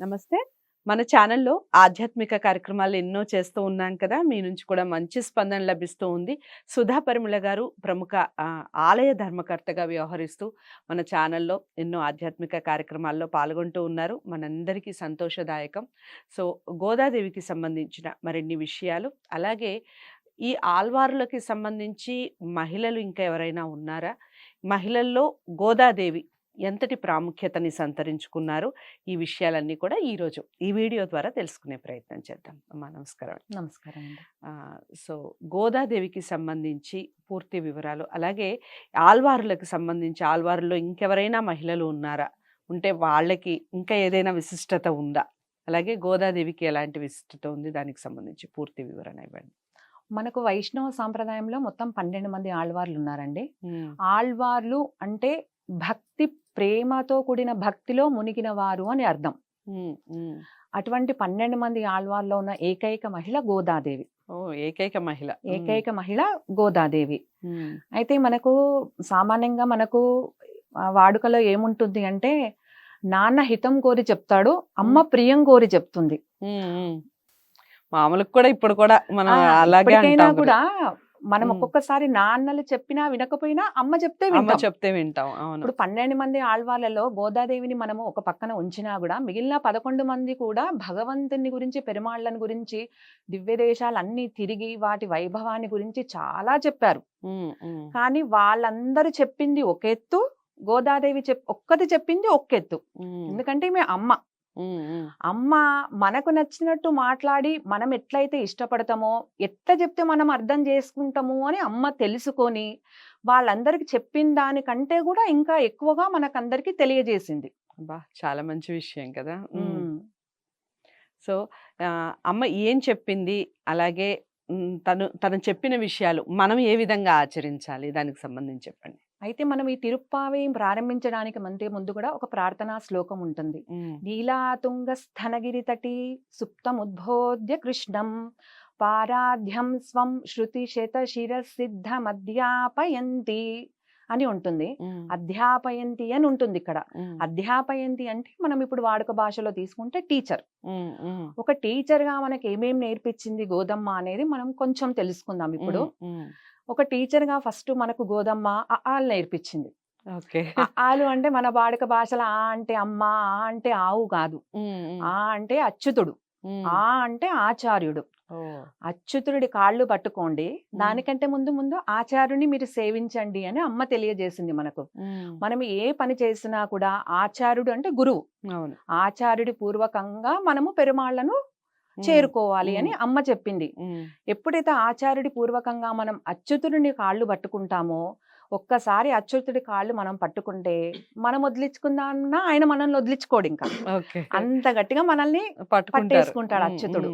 నమస్తే. మన ఛానల్లో ఆధ్యాత్మిక కార్యక్రమాలు ఎన్నో చేస్తూ ఉన్నాం కదా మీ నుంచి కూడా మంచి స్పందన లభిస్తూ ఉంది. సుధా పరిమళ గారు ప్రముఖ ఆలయ ధర్మకర్తగా వ్యవహరిస్తూ మన ఛానల్లో ఎన్నో ఆధ్యాత్మిక కార్యక్రమాల్లో పాల్గొంటూ ఉన్నారు. మనందరికీ సంతోషదాయకం. సో గోదాదేవికి సంబంధించిన మరిన్ని విషయాలు అలాగే ఈ ఆల్వారులకి సంబంధించి మహిళలు ఇంకా ఎవరైనా ఉన్నారా? మహిళల్లో గోదాదేవి ఎంతటి ప్రాముఖ్యతని సంతరించుకున్నారు ఈ విషయాలన్నీ కూడా ఈరోజు ఈ వీడియో ద్వారా తెలుసుకునే ప్రయత్నం చేద్దాం. అమ్మా నమస్కారం నమస్కారం సో గోదాదేవికి సంబంధించి పూర్తి వివరాలు అలాగే ఆల్వారులకు సంబంధించి ఆల్వారులో ఇంకెవరైనా మహిళలు ఉన్నారా? ఉంటే వాళ్ళకి ఇంకా ఏదైనా విశిష్టత ఉందా? అలాగే గోదాదేవికి ఎలాంటి విశిష్టత ఉంది? దానికి సంబంధించి పూర్తి వివరణ ఇవ్వండి. మనకు వైష్ణవ సాంప్రదాయంలో మొత్తం పన్నెండు మంది ఆళ్వార్లు ఉన్నారండి. ఆళ్వార్లు అంటే భక్తి ప్రేమతో కూడిన భక్తిలో మునిగిన వారు అని అర్థం. అటువంటి పన్నెండు మంది ఆళ్వార్లో ఉన్న ఏకైక మహిళ గోదాదేవి. ఏకైక మహిళ. ఏకైక మహిళ గోదాదేవి. అయితే మనకు సామాన్యంగా మనకు వాడుకలో ఏముంటుంది అంటే నాన్న హితం కోరి చెప్తాడు అమ్మ ప్రియం కోరి చెప్తుంది. మామూలుగా కూడా ఇప్పుడు కూడా మనం అలాగే కూడా మనం. ఒక్కొక్కసారి నాన్నలు చెప్పినా వినకపోయినా అమ్మ చెప్తే అమ్మ వింటాం. చెప్తే వింటాం. ఇప్పుడు పన్నెండు మంది ఆళ్వార్లలో గోదాదేవిని మనము ఒక పక్కన ఉంచినా కూడా మిగిలిన పదకొండు మంది కూడా భగవంతుని గురించి పెరుమాళ్ళని గురించి దివ్య దేశాలన్నీ తిరిగి వాటి వైభవాన్ని గురించి చాలా చెప్పారు. కానీ వాళ్ళందరూ చెప్పింది ఒక ఎత్తు గోదాదేవి చెప్ ఒక్కటి చెప్పింది ఒక్క ఎత్తు ఉమ్, ఎందుకంటే ఈమె అమ్మ. అమ్మ మనకు నచ్చినట్టు మాట్లాడి మనం ఎట్లయితే ఇష్టపడతామో ఎట్లా చెప్తే మనం అర్థం చేసుకుంటాము అని అమ్మ తెలుసుకొని వాళ్ళందరికి చెప్పిన దానికంటే కూడా ఇంకా ఎక్కువగా మనకందరికి తెలియజేసింది. అబ్బా! చాలా మంచి విషయం కదా. సో అమ్మ ఏం చెప్పింది? అలాగే తను తను చెప్పిన విషయాలు మనం ఏ విధంగా ఆచరించాలి? దానికి సంబంధించి చెప్పండి. అయితే మనం ఈ తిరుప్పావి ప్రారంభించడానికి మంతే ముందు కూడా ఒక ప్రార్థనా శ్లోకం ఉంటుంది. నీలాతుంగ స్థనగిరి తటి సుప్తముద్బోధ్య కృష్ణం పారాధ్యం స్వం శృతి శత శిరసిద్ధమధ్యాపయంతి అని ఉంటుంది. అధ్యాపయంతి అని ఉంటుంది ఇక్కడ. అధ్యాపయంతి అంటే మనం ఇప్పుడు వాడుక భాషలో తీసుకుంటే టీచర్. ఒక టీచర్గా మనకి ఏమేం నేర్పించింది గోదమ్మ అనేది మనం కొంచెం తెలుసుకుందాం ఇప్పుడు. ఒక టీచర్గా ఫస్ట్ మనకు గోదమ్మ ఆలు నేర్పించింది. ఆలు అంటే మన వాడుక భాషలో ఆ అంటే అమ్మ ఆ అంటే ఆవు కాదు. ఆ అంటే అచ్యుతుడు. ఆ అంటే ఆచార్యుడు. అచ్యుతుడి కాళ్ళు పట్టుకోండి. దానికంటే ముందు ముందు ఆచార్యుని మీరు సేవించండి అని అమ్మ తెలియజేసింది మనకు. మనం ఏ పని చేసినా కూడా ఆచార్యుడు అంటే గురువు. ఆచార్యుడి పూర్వకంగా మనము పెరుమాళ్ళను చేరుకోవాలి అని. అమ్మ చెప్పింది. ఎప్పుడైతే ఆచార్యుడి పూర్వకంగా మనం అచ్యుతుడిని కాళ్ళు పట్టుకుంటామో ఒక్కసారి అచ్యుతుడి కాళ్ళు మనం పట్టుకుంటే మనం వదిలించుకుందామన్నా ఆయన మనల్ని వదిలించుకోడు ఇంకా. అంత గట్టిగా మనల్ని పట్టేసుకుంటాడు అచ్యుతుడు.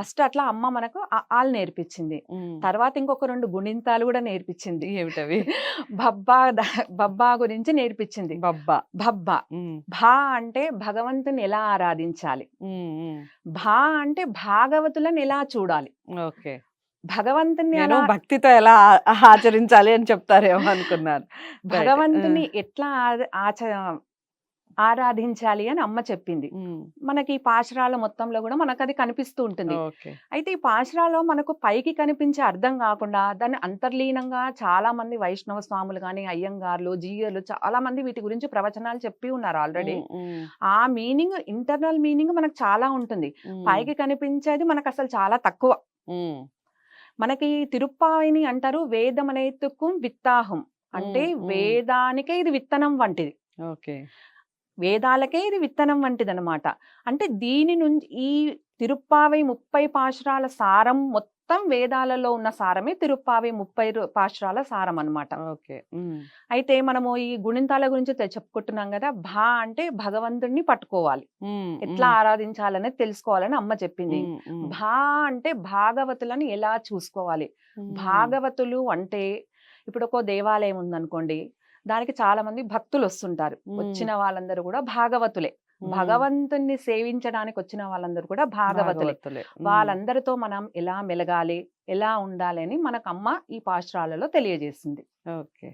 ఫస్ట్ అట్లా అమ్మ మనకు ఆలు నేర్పించింది. తర్వాత ఇంకొక రెండు గుణింతాలు కూడా నేర్పించింది. ఏమిటవి? బబ్బా బబ్బా గురించి నేర్పించింది. బబ్బా. బబ్బా. భా అంటే భగవంతుని ఎలా ఆరాధించాలి. భా అంటే భాగవతులను ఎలా చూడాలి? ఓకే. భగవంతుని నేను భక్తితో ఎలా ఆచరించాలి అని చెప్తారేమో అనుకున్నాను. Right. భగవంతుని ఎట్లా ఆచ ఆరాధించాలి అని అమ్మ చెప్పింది. మనకి ఈ పాశురాల మొత్తంలో కూడా మనకు అది కనిపిస్తూ ఉంటుంది. అయితే ఈ పాశురాలో మనకు పైకి కనిపించే అర్థం కాకుండా దాన్ని అంతర్లీనంగా చాలా మంది వైష్ణవ స్వాములు కానీ అయ్యంగార్లు జీయర్లు చాలా మంది వీటి గురించి ప్రవచనాలు చెప్పి ఉన్నారు ఆల్రెడీ. ఆ మీనింగ్ ఇంటర్నల్ మీనింగ్ మనకు చాలా ఉంటుంది. పైకి కనిపించేది మనకు అసలు చాలా తక్కువ. మనకి తిరుప్పావిని అంటారు వేదమనేతుకు విత్తాహం. అంటే. వేదానికే ఇది విత్తనం వంటిది. ఓకే. వేదాలకే ఇది విత్తనం వంటిది అనమాట అంటే దీని నుంచి ఈ తిరుప్పావై ముప్పై పాశురాల సారం మొత్తం వేదాలలో ఉన్న సారమే తిరుప్పావై ముప్పై పాశురాల సారం అన్నమాట. ఓకే. అయితే మనము ఈ గుణింతాల గురించి చెప్పుకుంటున్నాం కదా భా అంటే భగవంతుడిని పట్టుకోవాలి. ఎట్లా ఆరాధించాలనేది తెలుసుకోవాలని అమ్మ చెప్పింది. భా అంటే భాగవతులను ఎలా చూసుకోవాలి? భాగవతులు అంటే ఇప్పుడు ఒక దేవాలయం ఉందనుకోండి దానికి చాలా మంది భక్తులు వస్తుంటారు. వచ్చిన వాళ్ళందరూ కూడా భాగవతులే. భగవంతుణ్ణి సేవించడానికి వచ్చిన వాళ్ళందరూ కూడా భాగవతులే. వాళ్ళందరితో మనం ఎలా మెలగాలి ఎలా ఉండాలి అని మనకు అమ్మ ఈ పాశ్రాలలో తెలియజేసింది. ఓకే.